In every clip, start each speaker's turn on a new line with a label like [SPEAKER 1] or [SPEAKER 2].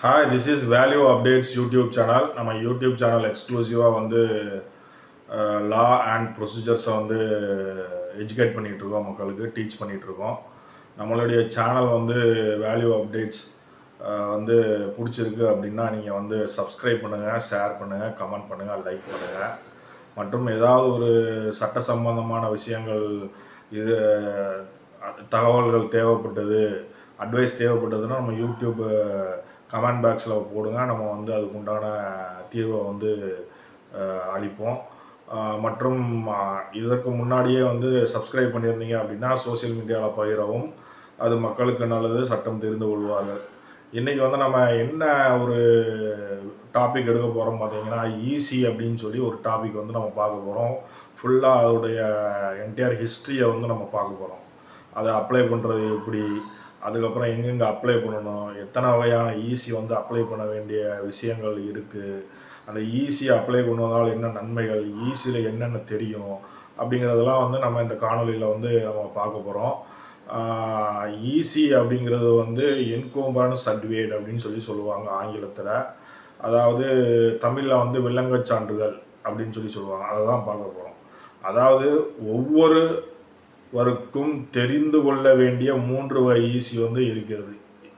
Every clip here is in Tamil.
[SPEAKER 1] Hi this is value updates YouTube channel நம்ம யூடியூப் சேனல் எக்ஸ்க்ளூசிவாக வந்து லா அண்ட் ப்ரொசீஜர்ஸை வந்து எஜுகேட் பண்ணிகிட்டு இருக்கோம் மக்களுக்கு டீச் பண்ணிகிட்ருக்கோம் நம்மளுடைய சேனல் வந்து வேல்யூ அப்டேட்ஸ் uh, வந்து பிடிச்சிருக்கு அப்படின்னா நீங்கள் வந்து சப்ஸ்கிரைப் பண்ணுங்கள் ஷேர் பண்ணுங்கள் கமெண்ட் பண்ணுங்கள் லைக் பண்ணுங்கள் மற்றும் ஏதாவது ஒரு சட்ட சம்பந்தமான விஷயங்கள் இது தகவல்கள் தேவைப்பட்டது அட்வைஸ் தேவைப்பட்டதுன்னா நம்ம யூடியூப்பு கமெண்ட் பாக்ஸில் போடுங்க. நம்ம வந்து அதுக்கு உண்டான தீர்வை வந்து அளிப்போம். மற்றும் இதற்கு முன்னாடியே வந்து சப்ஸ்கிரைப் பண்ணியிருந்தீங்க அப்படின்னா சோஷியல் மீடியாவில் பகிரவும். அது மக்களுக்கு நல்லது சட்டம் தெரிந்து கொள்வார்கள். இன்றைக்கி வந்து நம்ம என்ன ஒரு டாபிக் எடுக்க போகிறோம் பார்த்தீங்கன்னா ஈஸி அப்படின்னு சொல்லி ஒரு டாபிக் வந்து நம்ம பார்க்க போகிறோம் ஃபுல்லாக அதோடைய என்டையர் ஹிஸ்ட்ரியை வந்து நம்ம பார்க்க போகிறோம் அதை அப்ளை பண்ணுறது எப்படி? அதுக்கப்புறம் எங்கெங்கே அப்ளை பண்ணணும்? எத்தனை வகையான ஈஸி வந்து அப்ளை பண்ண வேண்டிய விஷயங்கள் இருக்குது அந்த ஈஸி அப்ளை பண்ணுவதால் என்ன நன்மைகள்? ஈஸியில் என்னென்ன தெரியும்? அப்படிங்கிறதெல்லாம் வந்து நம்ம இந்த காணொலியில் வந்து நம்ம பார்க்க போகிறோம் ஈஸி அப்படிங்கிறது வந்து என்கோம்பரன்ஸ் சர்டிஃபிகேட் அப்படின்னு சொல்லி சொல்லுவாங்க ஆங்கிலத்தில். அதாவது தமிழில் வந்து வில்லங்கச் சான்றிதழ் அப்படின்னு சொல்லி சொல்லுவாங்க. அதை தான் பார்க்க போகிறோம் அதாவது ஒவ்வொரு வருக்கும் தெரிந்து கொள்ள வேண்டிய மூன்று வகை ஈசி வந்து இருக்கிறது.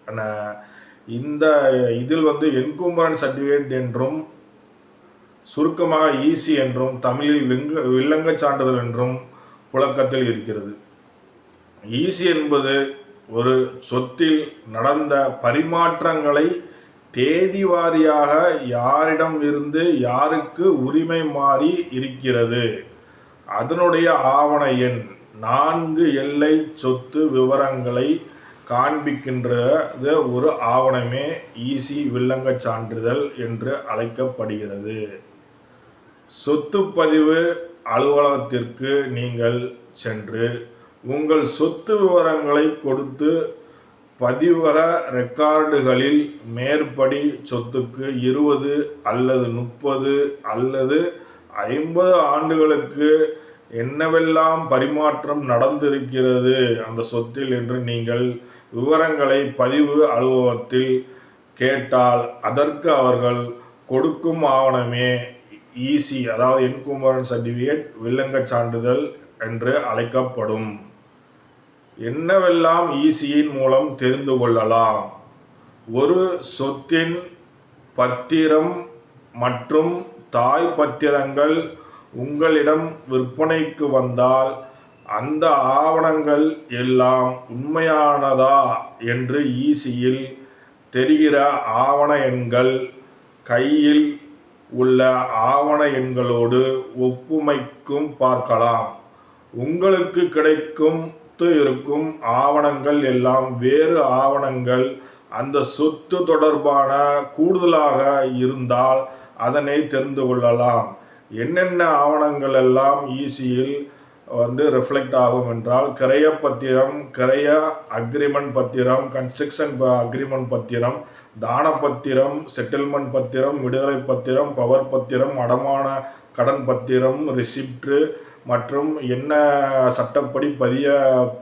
[SPEAKER 1] ஆனால் இந்த இதில் வந்து என்கும்பரன் சர்டிஃபிகேட் என்றும் சுருக்கமாக ஈசி என்றும் தமிழில் விங்க வில்லங்கச் சான்றிதழ் என்றும் புழக்கத்தில் இருக்கிறது. ஈசி என்பது ஒரு சொத்தில் நடந்த பரிமாற்றங்களை தேதி வாரியாக யாரிடம் இருந்து யாருக்கு உரிமை மாறி இருக்கிறது. அதனுடைய ஆவண எண் நான்கு எல்லை சொத்து விவரங்களை காண்பிக்கின்றது ஒரு ஆவணமே ஈசி வில்லங்கச் சான்றிதழ் என்று அழைக்கப்படுகிறது. சொத்துப்பதிவு அலுவலகத்திற்கு நீங்கள் சென்று உங்கள் சொத்து விவரங்களை கொடுத்து பதிவக ரெக்கார்டுகளில் மேற்படி சொத்துக்கு இருபது அல்லது முப்பது அல்லது ஐம்பது ஆண்டுகளுக்கு என்னவெல்லாம் பரிமாற்றம் நடந்திருக்கிறது? அந்த சொத்தில் என்று நீங்கள் விவரங்களை பதிவு அலுவலகத்தில் கேட்டால் அதற்கு அவர்கள் கொடுக்கும் ஆவணமே ஈசி அதாவது என்குமரன் சர்டிஃபிகேட் வில்லங்கச் சான்றிதழ் என்று அழைக்கப்படும். என்னவெல்லாம் ஈசியின் மூலம் தெரிந்து கொள்ளலாம்? ஒரு சொத்தின் பத்திரம் மற்றும் தாய் பத்திரங்கள் உங்களிடம் விற்பனைக்கு வந்தால் அந்த ஆவணங்கள் எல்லாம் உண்மையானதா என்று ஈசியில் தெரிகிற ஆவண எண்கள் கையில் உள்ள ஆவண எண்களோடு ஒப்புமைக்கும் பார்க்கலாம். உங்களுக்கு கிடைக்கும் இருக்கும் ஆவணங்கள் எல்லாம் வேறு ஆவணங்கள். அந்த சொத்து தொடர்பான கூடுதலாக இருந்தால் அதனை தெரிந்து கொள்ளலாம். என்னென்ன ஆவணங்கள் எல்லாம் ஈசியில் வந்து ரிஃப்ளெக்ட் ஆகும் என்றால் கிரைய பத்திரம் கிரைய அக்ரிமெண்ட் பத்திரம் கன்ஸ்ட்ரக்ஷன் அக்ரிமெண்ட் பத்திரம் தான பத்திரம் செட்டில்மெண்ட் பத்திரம் விடுதலை பத்திரம் பவர் பத்திரம் அடமான கடன் பத்திரம் ரிசிப்ட் மற்றும் என்ன சட்டப்படி பதிய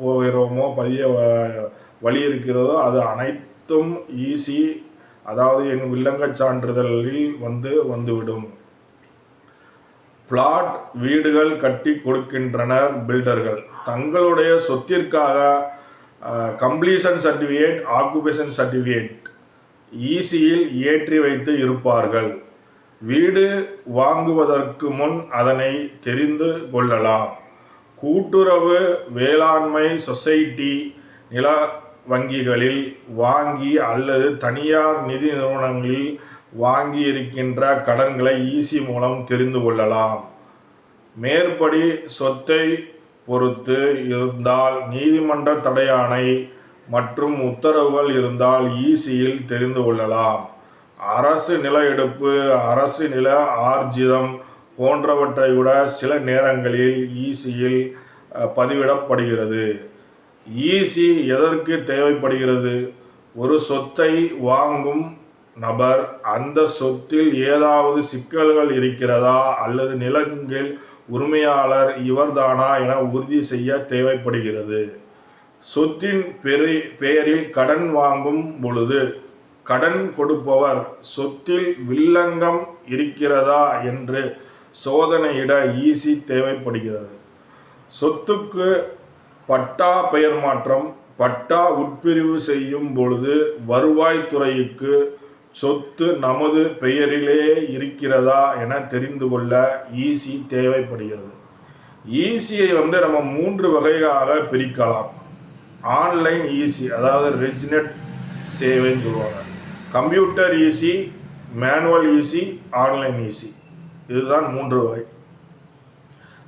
[SPEAKER 1] போகிறோமோ பதிய வ- வழி இருக்கிறதோ அது அனைத்தும் ஈஸி அதாவது என் வில்லங்கச் சான்றிதழில் வந்து வந்துவிடும். பிளாட் வீடுகள் கட்டி கொடுக்கின்றனர் பில்டர்கள். தங்களுடைய சொத்திற்காக கம்ப்ளீஷன் சர்டிஃபிகேட் ஆக்குபேஷன் சர்டிஃபிகேட் ஈசியில் ஏற்றி வைத்து இருப்பார்கள். வீடு வாங்குவதற்கு முன் அதனை தெரிந்து கொள்ளலாம். கூட்டுறவு வேளாண்மை சொசைட்டி நில வங்கிகளில் வாங்கி அல்லது தனியார் நிதி நிறுவனங்களில் வாங்கி இருக்கின்ற கடன்களை ஈசி மூலம் தெரிந்து கொள்ளலாம். மேற்படி சொத்தை பொறுத்து இருந்தால் நீதிமன்ற தடையானை மற்றும் உத்தரவுகள் இருந்தால் ஈசியில் தெரிந்து கொள்ளலாம். அரசு நில எடுப்பு அரசு நில ஆர்ஜிதம் போன்றவற்றை விட சில நேரங்களில் ஈசியில் பதிவிடப்படுகிறது. ஈசி எதற்கு தேவைப்படுகிறது? ஒரு சொத்தை வாங்கும் நபர் அந்த சொத்தில் ஏதாவது சிக்கல்கள் இருக்கிறதா அல்லது நிலங்கள் உரிமையாளர் இவர்தானா என உறுதி செய்ய தேவைப்படுகிறது. சொத்தின் பெரி பெயரில் கடன் வாங்கும் பொழுது கடன் கொடுப்பவர் சொத்தில் வில்லங்கம் இருக்கிறதா என்று சோதனையிட ஈசி தேவைப்படுகிறது. சொத்துக்கு பட்டா பெயர் மாற்றம் பட்டா உட்பிரிவு செய்யும் பொழுது வருவாய்த்துறைக்கு சொத்து நமது பெயரிலே இருக்கிறதா என தெரிந்து கொள்ள ஈசி தேவைப்படுகிறது. ஈசியை வந்து நம்ம மூன்று வகையாக பிரிக்கலாம். ஆன்லைன் ஈசி அதாவது ரெஜினெட் சேவைன்னு சொல்லுவாங்க. Computer EC manual EC online EC. இதுதான் மூன்று வகை.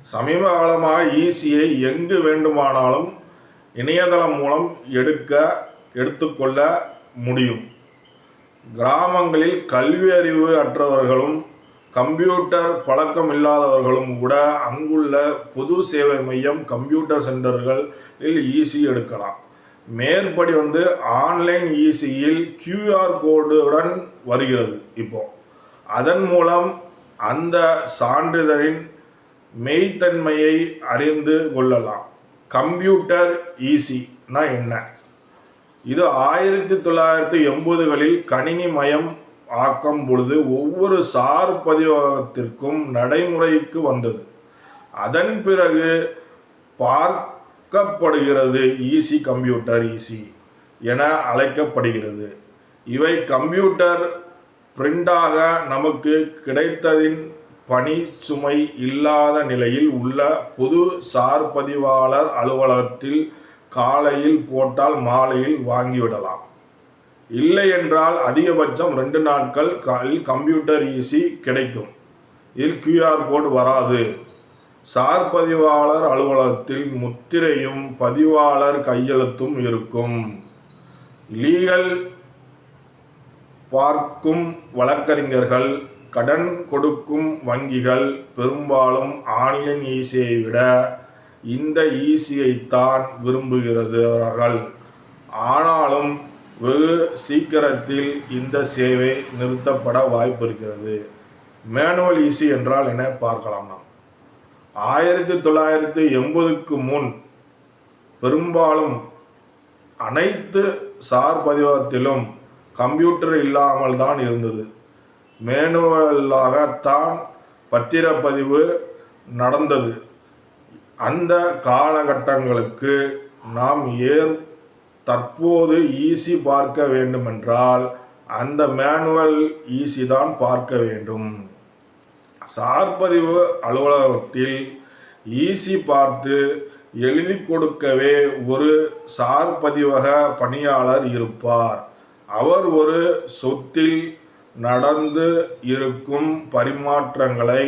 [SPEAKER 1] சமீப காலமாக ஈசியை எங்கு வேண்டுமானாலும் இணையதளம் மூலம் எடுக்க எடுத்துக்கொள்ள முடியும். கிராமங்களில் கல்வி அறிவு அற்றவர்களும் கம்ப்யூட்டர் பழக்கம் இல்லாதவர்களும் கூட அங்குள்ள பொது சேவை மையம் கம்ப்யூட்டர் சென்டர்களில் ஈசி எடுக்கலாம். மேற்படி வந்து ஆன்லைன் இசியில் கியூஆர் கோடுடன் வருகிறது இப்போ. அதன் மூலம் அந்த சான்றிதழின் மெய்த்தன்மையை அறிந்து கொள்ளலாம். கம்ப்யூட்டர் ஈஸினா என்ன? இது ஆயிரத்தி தொள்ளாயிரத்தி எண்பதுகளில் கணினி மயம் ஆக்கம் பொழுது ஒவ்வொரு சார் பதிவகத்திற்கும் நடைமுறைக்கு வந்தது. அதன் பிறகு பார்க்கப்படுகிறது ஈசி கம்ப்யூட்டர் ஈசி என அழைக்கப்படுகிறது. இவை கம்ப்யூட்டர் பிரிண்டாக நமக்கு கிடைத்ததின் பணி சுமை இல்லாத நிலையில் உள்ள பொது சார்பதிவாளர் அலுவலகத்தில் காலையில் போட்டால் மாலையில் வாங்கிவிடலாம். இல்லை என்றால் அதிகபட்சம் ரெண்டு நாட்கள் கம்ப்யூட்டர் ஈசி கிடைக்கும். இதில் கியூஆர் கோடு வராது. சார் பதிவாளர் அலுவலகத்தில் முத்திரையும் பதிவாளர் கையெழுத்தும் இருக்கும். லீகல் பார்க்கும் வழக்கறிஞர்கள் கடன் கொடுக்கும் வங்கிகள் பெரும்பாலும் ஆன்லைன் ஈசியை விட இந்த ஈசியைத்தான் விரும்புகிறார்கள் ஆனாலும் வெகு சீக்கிரத்தில் இந்த சேவை நிறுத்தப்பட வாய்ப்பு இருக்கிறது மேனுவல் ஈஸி என்றால் என்ன? பார்க்கலாம் நாம். ஆயிரத்தி தொள்ளாயிரத்தி எண்பதுக்கு முன் பெரும்பாலும் அனைத்து சார் பதிவகத்திலும் கம்ப்யூட்டர் இல்லாமல் தான் இருந்தது. மேனுவலாகத்தான் பத்திரப்பதிவு நடந்தது. அந்த காலகட்டங்களுக்கு நாம் ஏன் தற்போது ஈசி பார்க்க வேண்டுமென்றால் அந்த மேனுவல் ஈஸி தான் பார்க்க வேண்டும். சார்பதிவு அலுவலகத்தில் ஈசி பார்த்து எழுதி கொடுக்கவே ஒரு சார்பதிவக பணியாளர் இருப்பார். அவர் ஒரு சொத்தில் நடந்து இருக்கும் பரிமாற்றங்களை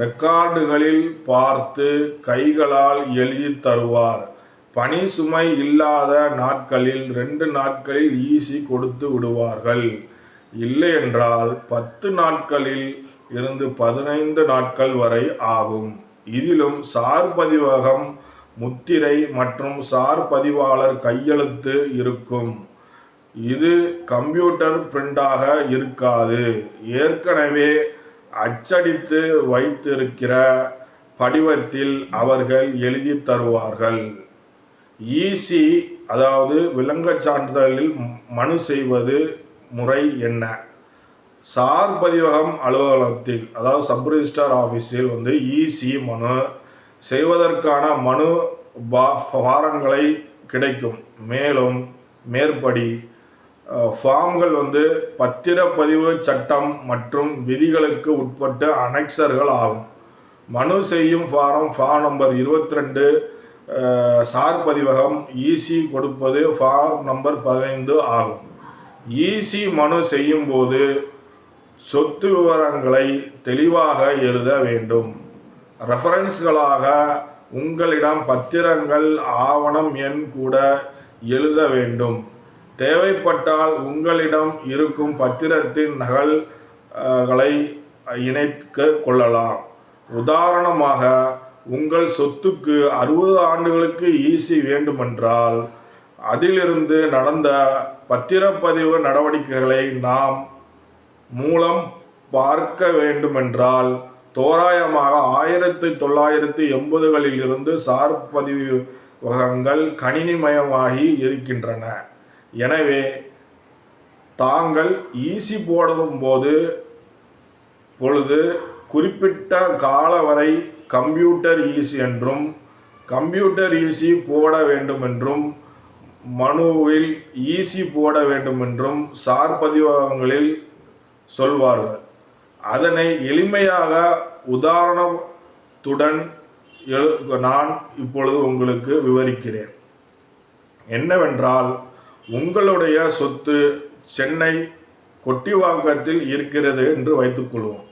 [SPEAKER 1] ரெக்கார்டுகளில் பார்த்து கைகளால் எழுதி தருவார். பணி சுமை இல்லாத நாட்களில் ரெண்டு நாட்களில் ஈசி கொடுத்து விடுவார்கள். இல்லை என்றால் பத்து நாட்களில் இருந்து பதினைந்து நாட்கள் வரை ஆகும். இதிலும் சார் பதிவகம் முத்திரை மற்றும் சார் பதிவாளர் கையெழுத்து இருக்கும். இது கம்ப்யூட்டர் பிரிண்டாக இருக்காது. ஏற்கனவே அச்சடித்து வைத்திருக்கிற படிவத்தில் அவர்கள் எழுதி தருவார்கள். ஈசி அதாவது விலங்கச் சான்றிதழில் மனு செய்வது முறை என்ன? சார் பதிவகம் அலுவலகத்தில் அதாவது சப் ரிஜிஸ்டார் ஆஃபீஸில் வந்து ஈசி மனு செய்வதற்கான மனு பா- ஃபாரங்களை கிடைக்கும். மேலும் மேற்படி ஃபார்ம்கள் வந்து பத்திரப்பதிவு சட்டம் மற்றும் விதிகளுக்கு உட்பட்ட அனெக்சர்கள் ஆகும். மனு செய்யும் ஃபாரம் ஃபார்ம் நம்பர் இருபத்தி ரெண்டு சார் பதிவகம் ஈசி கொடுப்பது ஃபார்ம் நம்பர் பதினைந்து ஆகும். ஈசி மனு செய்யும் போது சொத்து விவரங்களை தெளிவாக எழுத வேண்டும். ரெஃபரன்ஸ்களாக உங்களிடம் பத்திரங்கள் ஆவணம் எண் கூட எழுத வேண்டும். தேவைப்பட்டால் உங்களிடம் இருக்கும் பத்திரத்தின் நகல்களை இணைக்க கொள்ளலாம். உதாரணமாக உங்கள் சொத்துக்கு அறுபது ஆண்டுகளுக்கு ஈசி வேண்டுமென்றால் அதிலிருந்து நடந்த பத்திரப்பதிவு நடவடிக்கைகளை நாம் மூலம் பார்க்க வேண்டுமென்றால் தோராயமாக ஆயிரத்தி தொள்ளாயிரத்தி எண்பதுகளில் இருந்து சார் பதிவகங்கள் கணினிமயமாகி இருக்கின்றன. எனவே தாங்கள் ஈசி போடும் போது பொழுது குறிப்பிட்ட கால வரை கம்ப்யூட்டர் ஈசி என்றும் கம்ப்யூட்டர் ஈசி போட வேண்டும் என்றும் மனுவில் ஈசி போட வேண்டும் என்றும் சார் பதிவகங்களில் சொல்வார்கள். அதனை எளிமையாக உதாரணத்துடன் எழு- நான் இப்பொழுது உங்களுக்கு விவரிக்கிறேன். என்னவென்றால் உங்களுடைய சொத்து சென்னை கொட்டிவாக்கத்தில் இருக்கிறது என்று வைத்துக்கொள்வோம்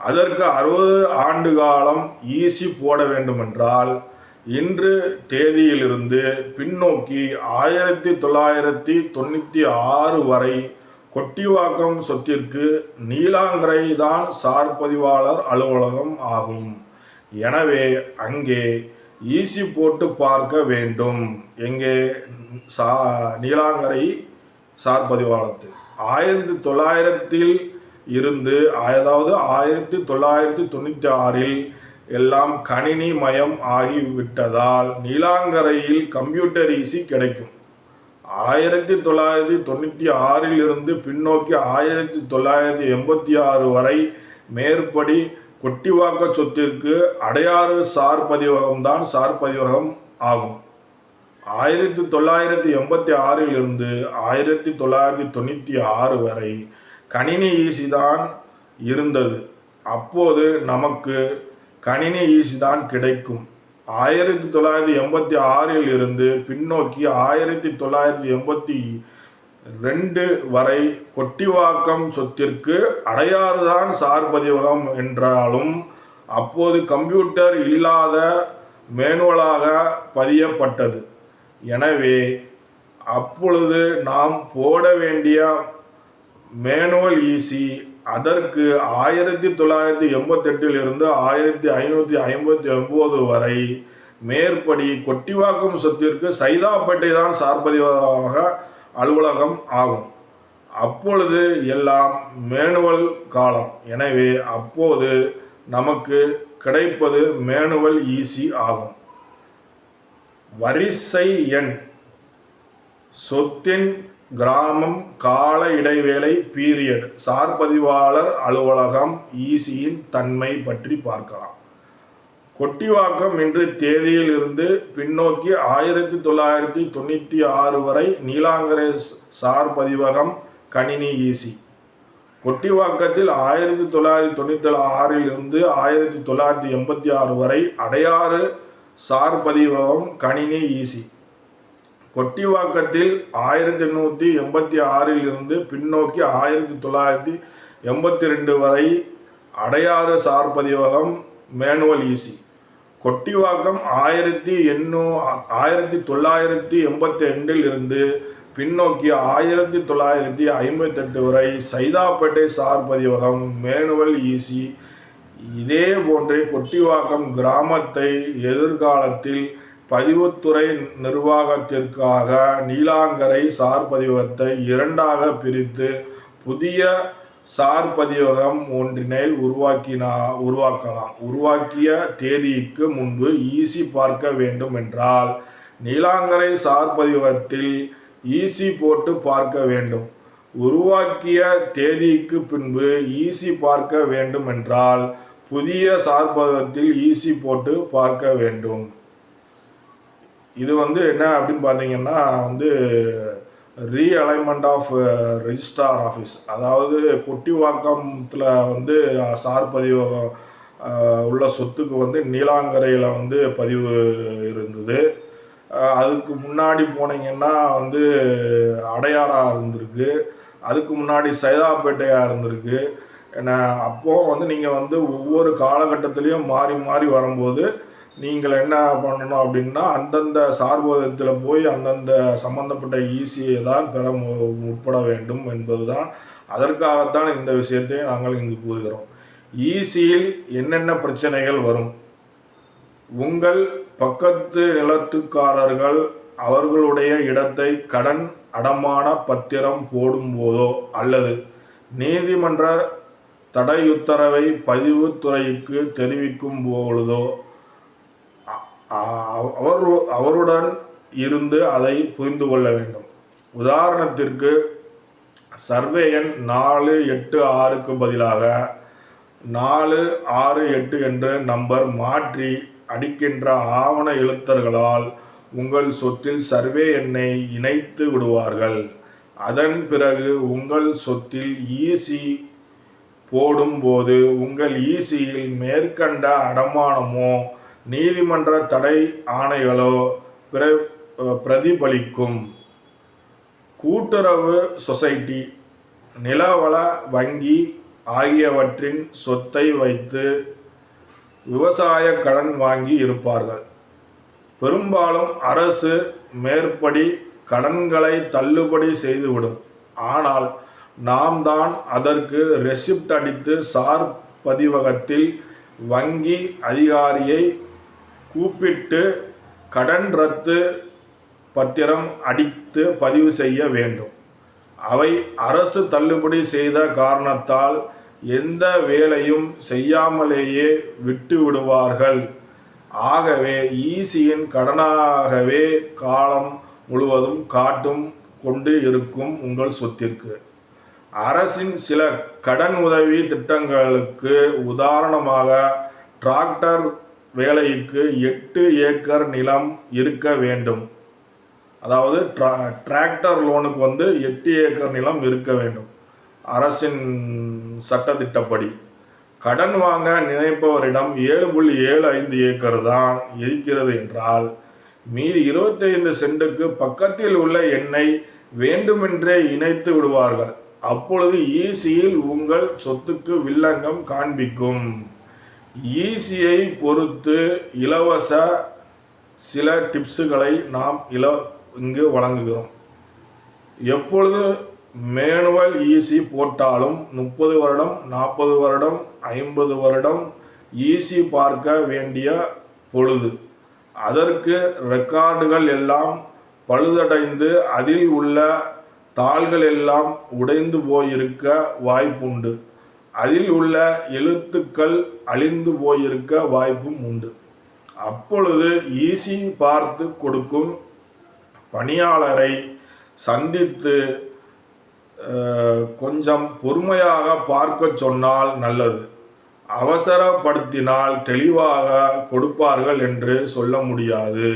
[SPEAKER 1] அதற்கு அறுபது ஆண்டு காலம் ஈசி போட வேண்டுமென்றால் இன்று தேதியிலிருந்து பின்னோக்கி ஆயிரத்தி தொள்ளாயிரத்தி தொண்ணூற்றி ஆறு வரை கொட்டிவாக்கம் சொத்திற்கு நீலாங்கரை தான் சார்பதிவாளர் அலுவலகம் ஆகும். எனவே அங்கே ஈசி போட்டு பார்க்க வேண்டும். எங்கே? சா நீலாங்கரை சார் பதிவாளத்தில் ஆயிரத்தி தொள்ளாயிரத்தில் இருந்து அதாவது ஆயிரத்தி தொள்ளாயிரத்தி தொண்ணூற்றி ஆறில் எல்லாம் கணினி மயம் ஆகிவிட்டதால் நீலாங்கரையில் கம்ப்யூட்டர் ஈசி கிடைக்கும். ஆயிரத்தி தொள்ளாயிரத்தி தொண்ணூற்றி ஆறில் இருந்து பின்னோக்கி ஆயிரத்தி தொள்ளாயிரத்தி எண்பத்தி ஆறு வரை மேற்படி கொட்டிவாக்க சொத்திற்கு அடையாறு சார் பதிவகம்தான் சார் பதிவகம் ஆகும். ஆயிரத்தி தொள்ளாயிரத்தி எண்பத்தி ஆறில் இருந்து ஆயிரத்தி தொள்ளாயிரத்தி தொண்ணூற்றி ஆறு வரை கணினி ஈசி தான் இருந்தது. அப்போது நமக்கு கணினி ஈசி தான் கிடைக்கும். ஆயிரத்தி தொள்ளாயிரத்தி எண்பத்தி ஆறில் இருந்து பின்னோக்கி ஆயிரத்தி தொள்ளாயிரத்தி எண்பத்தி ரெண்டு வரை கொட்டிவாக்கம் சொத்திற்கு அடையாறுதான் சார் பதிவகம் என்றாலும் அப்போது கம்ப்யூட்டர் இல்லாத மேனுவலாக பதியப்பட்டது. எனவே அப்பொழுது நாம் போட வேண்டிய மேனுவல் ஈசி அதற்கு ஆயிரத்தி தொள்ளாயிரத்தி எண்பத்தெட்டில் இருந்து ஆயிரத்தி ஐநூற்றி ஐம்பத்தி ஒம்பது வரை மேற்படி கொட்டிவாக்கம் சொத்திற்கு சைதாப்பேட்டை தான் சார்பதிவாக அலுவலகம் ஆகும். அப்பொழுது எல்லாம் மேனுவல் காலம். எனவே அப்போது நமக்கு கிடைப்பது மேனுவல் ஈசி ஆகும். வரிசை எண். சொத்தின் கிராமம் கால இடைவேளை பீரியட். சார்பதிவாளர் அலுவலகம் ஈசியின் தன்மை பற்றி பார்க்கலாம். கொட்டிவாக்கம் இன்று தேதியில் இருந்து பின்னோக்கி ஆயிரத்தி தொள்ளாயிரத்தி தொண்ணூற்றி ஆறு வரை நீலாங்கரேஸ் சார் பதிவகம் கணினி ஈசி. கொட்டிவாக்கத்தில் ஆயிரத்தி தொள்ளாயிரத்தி தொண்ணூற்றி ஆறில் இருந்து ஆயிரத்தி தொள்ளாயிரத்தி எண்பத்தி ஆறு வரை அடையாறு சார் பதிவகம் கணினி ஈசி. கொட்டிவாக்கத்தில் ஆயிரத்தி எண்ணூற்றி எண்பத்தி ஆறில் இருந்து பின்னோக்கி ஆயிரத்தி தொள்ளாயிரத்தி எண்பத்தி ரெண்டு வரை அடையாறு சார் பதிவகம் மேனுவல் ஈசி. கொட்டிவாக்கம் ஆயிரத்தி எண்ணூ ஆயிரத்தி தொள்ளாயிரத்தி எண்பத்தி ரெண்டில் இருந்து பின்னோக்கி ஆயிரத்தி தொள்ளாயிரத்தி ஐம்பத்தெட்டு வரை சைதாப்பேட்டை சார் பதிவகம் மேனுவல் ஈசி. இதே போன்றே கொட்டிவாக்கம் கிராமத்தை எதிர்காலத்தில் பதிவுத்துறை நிர்வாகத்திற்காக நீலாங்கரை சார் பதிவகத்தை இரண்டாக பிரித்து புதிய சார் பதிவகம் ஒன்றினை உருவாக்கினா உருவாக்கலாம். உருவாக்கிய தேதிக்கு முன்பு ஈசி பார்க்க வேண்டும் என்றால் நீலாங்கரை சார் பதிவகத்தில் ஈசி போட்டு பார்க்க வேண்டும். உருவாக்கிய தேதிக்கு பின்பு ஈசி பார்க்க வேண்டும் என்றால் புதிய சார்பகத்தில் ஈசி போட்டு பார்க்க வேண்டும். இது வந்து என்ன அப்படின்னு பார்த்தீங்கன்னா வந்து ரீஅலைன்மெண்ட் ஆஃப் ரெஜிஸ்ட்ரார் ஆஃபீஸ் அதாவது கொட்டிவாக்கத்தில் வந்து சார் பதிவு உள்ள சொத்துக்கு வந்து நீலாங்கரையில் வந்து பதிவு இருந்தது. அதுக்கு முன்னாடி போனீங்கன்னா வந்து அடையாறாக இருந்திருக்கு. அதுக்கு முன்னாடி சைதாப்பேட்டையாக இருந்திருக்கு. ஏன்னா அப்போது வந்து நீங்கள் வந்து ஒவ்வொரு காலகட்டத்திலையும் மாறி மாறி வரும்போது நீங்கள் என்ன பண்ணணும் அப்படின்னா அந்தந்த சார்பதத்தில் போய் அந்தந்த சம்பந்தப்பட்ட ஈசியை தான் பெற முற்பட வேண்டும் என்பதுதான். அதற்காகத்தான் இந்த விஷயத்தை நாங்கள் இங்கு கூறுகிறோம். ஈசியில் என்னென்ன பிரச்சனைகள் வரும்? உங்கள் பக்கத்து நிலத்துக்காரர்கள் அவர்களுடைய இடத்தை கடன் அடமான பத்திரம் போடும்போதோ அல்லது நீதிமன்ற தடையுத்தரவை பதிவுத்துறைக்கு தெரிவிக்கும் பொழுதோ அவர் அவருடன் இருந்து அதை புரிந்து கொள்ள வேண்டும். உதாரணத்திற்கு சர்வே எண் நாலு எட்டு ஆறுக்கு பதிலாக நாலு ஆறு எட்டு என்ற நம்பர் மாற்றி அடிக்கின்ற ஆவண எழுத்தர்களால் உங்கள் சொத்தில் சர்வே எண்ணை இணைத்து விடுவார்கள். அதன் பிறகு உங்கள் சொத்தில் ஈசி போடும்போது உங்கள் ஈசியில் மேற்கண்ட அடமானமோ நீதிமன்ற தடை ஆணைகளோ பிர பிரதிபலிக்கும். கூட்டுறவு சொசைட்டி நிலவள வங்கி ஆகியவற்றின் சொத்தை வைத்து விவசாய கடன் வாங்கி இருப்பார்கள். பெரும்பாலும் அரசு மேற்படி கடன்களை தள்ளுபடி செய்துவிடும். ஆனால் நாம் தான் அதற்கு ரெசிப்ட் அடித்து சார் பதிவகத்தில் வங்கி அதிகாரியை கூப்பிட்டு கடன் ரத்து பத்திரம் அடித்து பதிவு செய்ய வேண்டும். அவை அரசு தள்ளுபடி செய்த காரணத்தால் எந்த வேலையும் செய்யாமலேயே விட்டு விடுவார்கள். ஆகவே ஈசியின் கடனாகவே காலம் முழுவதும் காட்டும் கொண்டு இருக்கும் உங்கள் சொத்திற்கு. அரசின் சில கடன் உதவி திட்டங்களுக்கு உதாரணமாக டிராக்டர் வேலைக்கு எட்டு ஏக்கர் நிலம் இருக்க வேண்டும். அதாவது ட்ரா டிராக்டர் லோனுக்கு வந்து எட்டு ஏக்கர் நிலம் இருக்க வேண்டும். அரசின் சட்டத்திட்டப்படி. கடன் வாங்க நினைப்பவரிடம் ஏழு புள்ளி ஏழு ஐந்து ஏக்கர் தான் இருக்கிறது என்றால் மீதி இருபத்தைந்து சென்ட்டுக்கு பக்கத்தில் உள்ள எண்ணை வேண்டுமென்றே இணைத்து விடுவார்கள். அப்பொழுது ஈசியில் உங்கள் சொத்துக்கு வில்லங்கம் காண்பிக்கும். ஈஸியை பொறுத்து இலவச சில டிப்ஸுகளை நாம் இல இங்கு வழங்குகிறோம். எப்பொழுது மேனுவல் ஈசி போட்டாலும் முப்பது வருடம் நாற்பது வருடம் ஐம்பது வருடம் ஈசி பார்க்க வேண்டிய பொழுது அதற்கு ரெக்கார்டுகள் எல்லாம் பழுதடைந்து அதில் உள்ள தாள்கள் எல்லாம் உடைந்து போயிருக்க வாய்ப்புண்டு. அதில் உள்ள எழுத்துக்கள் அழிந்து போயிருக்க வாய்ப்பும் உண்டு. அப்பொழுது ஈசி பார்த்து கொடுக்கும் பணியாளரை சந்தித்து கொஞ்சம் பொறுமையாக பார்க்க சொன்னால் நல்லது. அவசரப்படுத்தினால் தெளிவாக கொடுப்பார்கள் என்று சொல்ல முடியாது.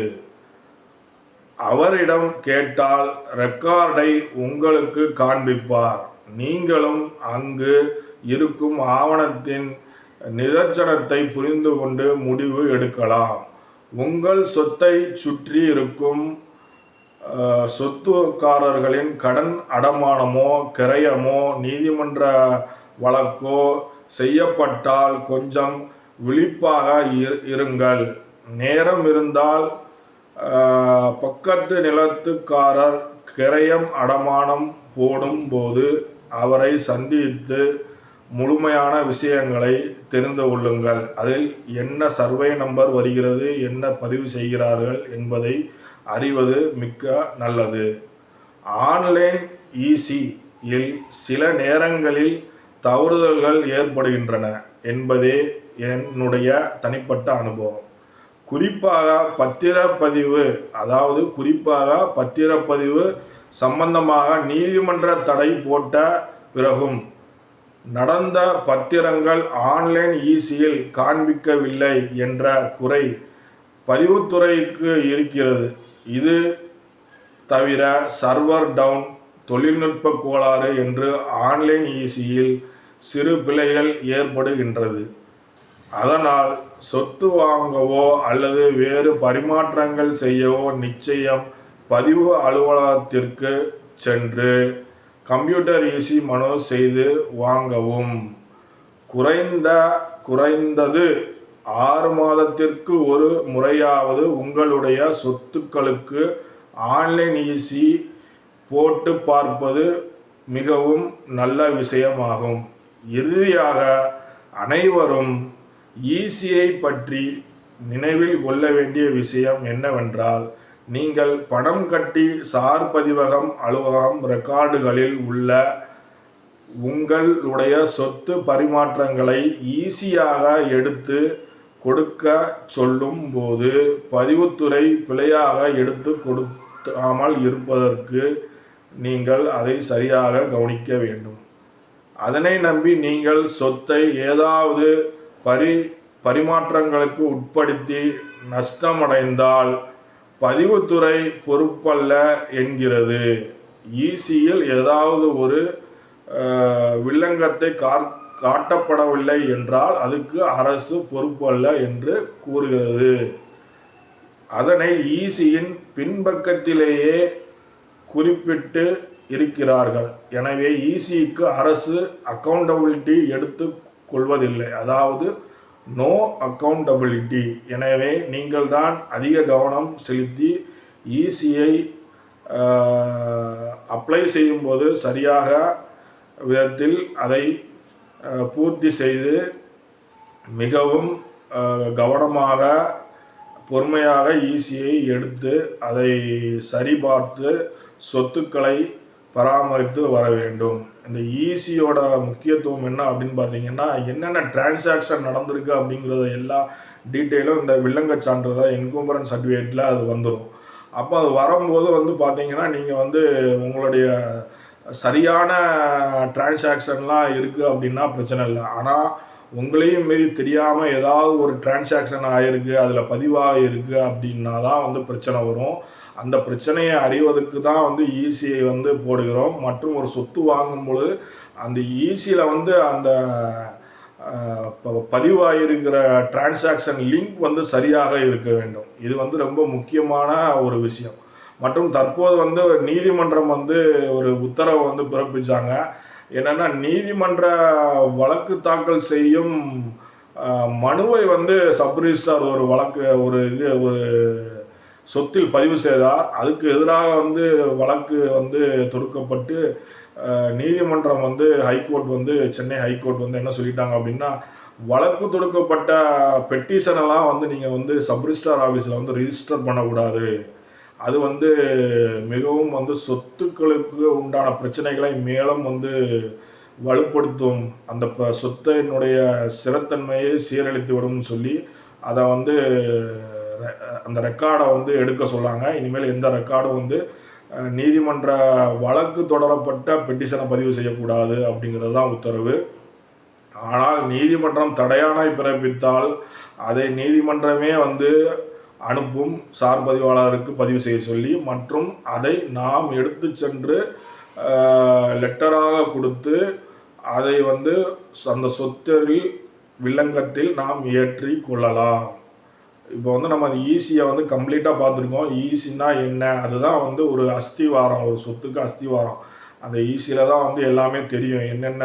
[SPEAKER 1] அவரிடம் கேட்டால் ரெக்கார்டை உங்களுக்கு காண்பிப்பார். நீங்களும் அங்கு இருக்கும் ஆவணத்தின் நிதர்சனத்தை புரிந்து கொண்டு முடிவு எடுக்கலாம். உங்கள் சொத்தை சுற்றி இருக்கும் சொத்துக்காரர்களின் கடன் அடமானமோ கிரயமோ நீதிமன்ற வழக்கோ செய்யப்பட்டால் கொஞ்சம் விழிப்பாக இரு- இருங்கள். நேரம் இருந்தால் பக்கத்து நிலத்துக்காரர் கிரயம் அடமானம் போடும்போது அவரை சந்தித்து முழுமையான விஷயங்களை தெரிந்து கொள்ளுங்கள். அதில் என்ன சர்வே நம்பர் வருகிறது என்ன பதிவு செய்கிறார்கள் என்பதை அறிவது மிக்க நல்லது. ஆன்லைன் இசி இல் சில நேரங்களில் தவறுதல்கள் ஏற்படுகின்றன என்பதே என்னுடைய தனிப்பட்ட அனுபவம். குறிப்பாக பத்திரப்பதிவு அதாவது குறிப்பாக பத்திரப்பதிவு சம்பந்தமாக நீதிமன்ற தடை போட்ட பிறகும் நடந்த பத்திரங்கள் ஆன்லைன் ஈசியில் காண்பிக்கவில்லை என்ற குறை பதிவுத்துறைக்கு இருக்கிறது. இது தவிர சர்வர் டவுன் தொழில்நுட்ப கோளாறு என்று ஆன்லைன் ஈசியில் சிறு பிழைகள் ஏற்படுகின்றது. அதனால் சொத்து வாங்கவோ அல்லது வேறு பரிமாற்றங்கள் செய்யவோ நிச்சயம் பதிவு அலுவலகத்திற்கு சென்று கம்ப்யூட்டர் ஈசி மனு செய்து வாங்கவும். குறைந்த குறைந்தது ஆறு மாதத்திற்கு ஒரு முறையாவது உங்களுடைய சொத்துக்களுக்கு ஆன்லைன் ஈசி போட்டு பார்ப்பது மிகவும் நல்ல விஷயமாகும். இறுதியாக அனைவரும் ஈசியை பற்றி நினைவில் கொள்ள வேண்டிய விஷயம் என்னவென்றால் நீங்கள் பணம் கட்டி சார் பதிவகம் அலுவலகம் ரெக்கார்டுகளில் உள்ள உங்களுடைய சொத்து பரிமாற்றங்களை ஈஸியாக எடுத்து கொடுக்க சொல்லும் போது பதிவுத்துறை பிழையாக எடுத்து கொடுக்காமல் இருப்பதற்கு நீங்கள் அதை சரியாக கவனிக்க வேண்டும். அதனை நம்பி நீங்கள் சொத்தை ஏதாவது பரி பரிமாற்றங்களுக்கு உட்படுத்தி நஷ்டமடைந்தால் பதிவுத்துறை பொறுப்பல்ல என்கிறது. ஈசியில் ஏதாவது ஒரு வில்லங்கத்தை கார் காட்டப்படவில்லை என்றால் அதுக்கு அரசு பொறுப்பல்ல என்று கூறுகிறது. அதனை ஈசியின் பின்பக்கத்திலேயே குறிப்பிட்டு இருக்கிறார்கள். எனவே ஈசிக்கு அரசு அக்கௌண்டபிலிட்டி எடுத்து கொள்வதில்லை. அதாவது நோ அக்கௌண்டபிலிட்டி எனவே நீங்கள் தான் அதிக கவனம் செலுத்தி ஈசியை அப்ளை செய்யும்போது சரியாக விதத்தில் அதை பூர்த்தி செய்து மிகவும் கவனமாக பொறுமையாக ஈசியை எடுத்து அதை சரிபார்த்து சொத்துக்களை பராமரித்து வர வேண்டும். இந்த ஈசியோட முக்கியத்துவம் என்ன அப்படின்னு பார்த்தீங்கன்னா என்னென்ன டிரான்சாக்ஷன் நடந்திருக்கு அப்படிங்கிறத எல்லா டீட்டெயிலும் இந்த வில்லங்க சான்றிதழ் என்கூம்பரன் சர்டிஃபிகேட்டில் அது வந்துடும் அப்போ அது வரும்போது வந்து பார்த்தீங்கன்னா நீங்கள் வந்து உங்களுடைய சரியான டிரான்சாக்ஷன்லாம் இருக்குது அப்படின்னா பிரச்சனை இல்லை. ஆனால் உங்களையும் மீறி தெரியாமல் ஏதாவது ஒரு டிரான்சாக்ஷன் ஆகிருக்கு அதில் பதிவாக இருக்குது அப்படின்னா தான் வந்து பிரச்சனை வரும். அந்த பிரச்சனையை அறிவதற்கு தான் வந்து ஈசியை வந்து போடுகிறோம். மற்றும் ஒரு சொத்து வாங்கும் பொழுது அந்த ஈசியில் வந்து அந்த அஹ், ப- பதிவாகியிருக்கிற டிரான்சாக்ஷன் லிங்க் வந்து சரியாக இருக்க வேண்டும். இது வந்து ரொம்ப முக்கியமான ஒரு விஷயம். மற்றும் தற்போது வந்து நீதிமன்றம் வந்து ஒரு உத்தரவை வந்து பிறப்பிச்சாங்க. என்னன்னா நீதிமன்ற வழக்கு தாக்கல் செய்யும் மனுவை வந்து சப்ரிஜிஸ்டார் ஒரு வழக்கு ஒரு இது ஒரு சொத்தில் பதிவு செய்தார். அதுக்கு எதிராக வந்து வழக்கு வந்து தொடுக்கப்பட்டு நீதிமன்றம் வந்து ஹைகோர்ட் வந்து சென்னை ஹைகோர்ட் வந்து என்ன சொல்லிட்டாங்க அப்படின்னா வழக்கு தொடுக்கப்பட்ட பெட்டிஷனெல்லாம் வந்து நீங்கள் வந்து சப் ஆஃபீஸில் வந்து ரிஜிஸ்டர் பண்ணக்கூடாது. அது வந்து மிகவும் வந்து சொத்துக்களுக்கு உண்டான பிரச்சனைகளை மேலும் வந்து வலுப்படுத்தும். அந்த ப சொத்தினுடைய சிறத்தன்மையை சீரழித்து விடும்னு சொல்லி அதை வந்து அந்த ரெக்கார்டை வந்து எடுக்க சொன்னாங்க இனிமேல் எந்த ரெக்கார்டும் வந்து நீதிமன்ற வழக்கு தொடரப்பட்ட பெட்டிஷனை பதிவு செய்யக்கூடாது அப்படிங்கிறது தான் உத்தரவு. ஆனால் நீதிமன்றம் தடையானை பிறப்பித்தால் அதை நீதிமன்றமே வந்து அனுப்பும் சார் பதிவாளருக்கு பதிவு செய்ய சொல்லி மற்றும் அதை நாம் எடுத்து சென்று லெட்டராக கொடுத்து அதை வந்து அந்த சொத்தில் வில்லங்கத்தில் நாம் ஏற்றி கொள்ளலாம். இப்போ வந்து நம்ம அந்த ஈஸியை வந்து கம்ப்ளீட்டாக பார்த்துருக்கோம். ஈஸின்னா என்ன? அதுதான் வந்து ஒரு அஸ்திவாரம் ஒரு சொத்துக்கு அஸ்திவாரம். அந்த ஈஸியில் தான் வந்து எல்லாமே தெரியும். என்னென்ன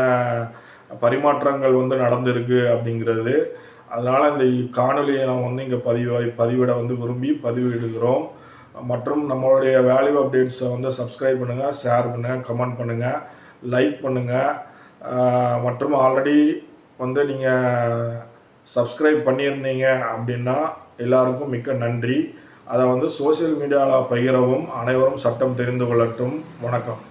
[SPEAKER 1] பரிமாற்றங்கள் வந்து நடந்திருக்கு அப்படிங்கிறது. அதனால் இந்த காணொலியை நம்ம வந்து இங்கே பதிவாய் பதிவிட வந்து விரும்பி பதிவிடுகிறோம். மற்றும் நம்மளுடைய வேல்யூ அப்டேட்ஸை வந்து சப்ஸ்கிரைப் பண்ணுங்கள் ஷேர் பண்ணுங்கள் கமெண்ட் பண்ணுங்கள் லைக் பண்ணுங்கள் மற்றும் ஆல்ரெடி வந்து நீங்கள் சப்ஸ்கிரைப் பண்ணியிருந்தீங்க அப்படின்னா எல்லாருக்கும் மிக்க நன்றி. அதை வந்து சோஷியல் மீடியாவில் பகிரவும் அனைவரும் சட்டம் தெரிந்து கொள்ளட்டும். வணக்கம்.